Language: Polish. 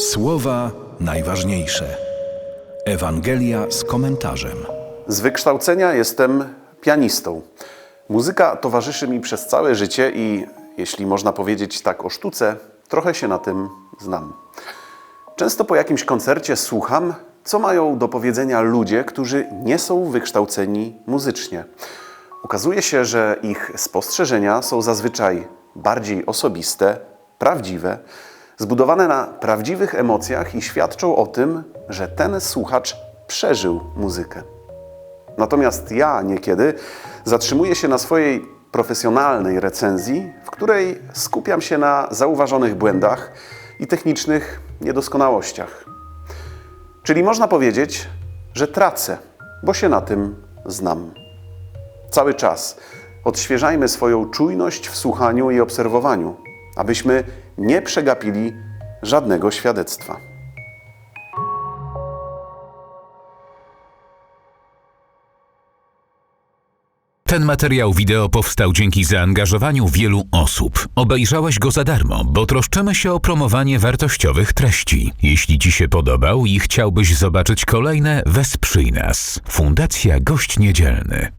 Słowa najważniejsze. Ewangelia z komentarzem. Z wykształcenia jestem pianistą. Muzyka towarzyszy mi przez całe życie i, jeśli można powiedzieć tak o sztuce, trochę się na tym znam. Często po jakimś koncercie słucham, co mają do powiedzenia ludzie, którzy nie są wykształceni muzycznie. Okazuje się, że ich spostrzeżenia są zazwyczaj bardziej osobiste, prawdziwe, zbudowane na prawdziwych emocjach i świadczą o tym, że ten słuchacz przeżył muzykę. Natomiast ja niekiedy zatrzymuję się na swojej profesjonalnej recenzji, w której skupiam się na zauważonych błędach i technicznych niedoskonałościach. Czyli można powiedzieć, że tracę, bo się na tym znam. Cały czas odświeżajmy swoją czujność w słuchaniu i obserwowaniu, abyśmy nie przegapili żadnego świadectwa. Ten materiał wideo powstał dzięki zaangażowaniu wielu osób. Obejrzałeś go za darmo, bo troszczymy się o promowanie wartościowych treści. Jeśli Ci się podobał i chciałbyś zobaczyć kolejne, wesprzyj nas. Fundacja Gość Niedzielny.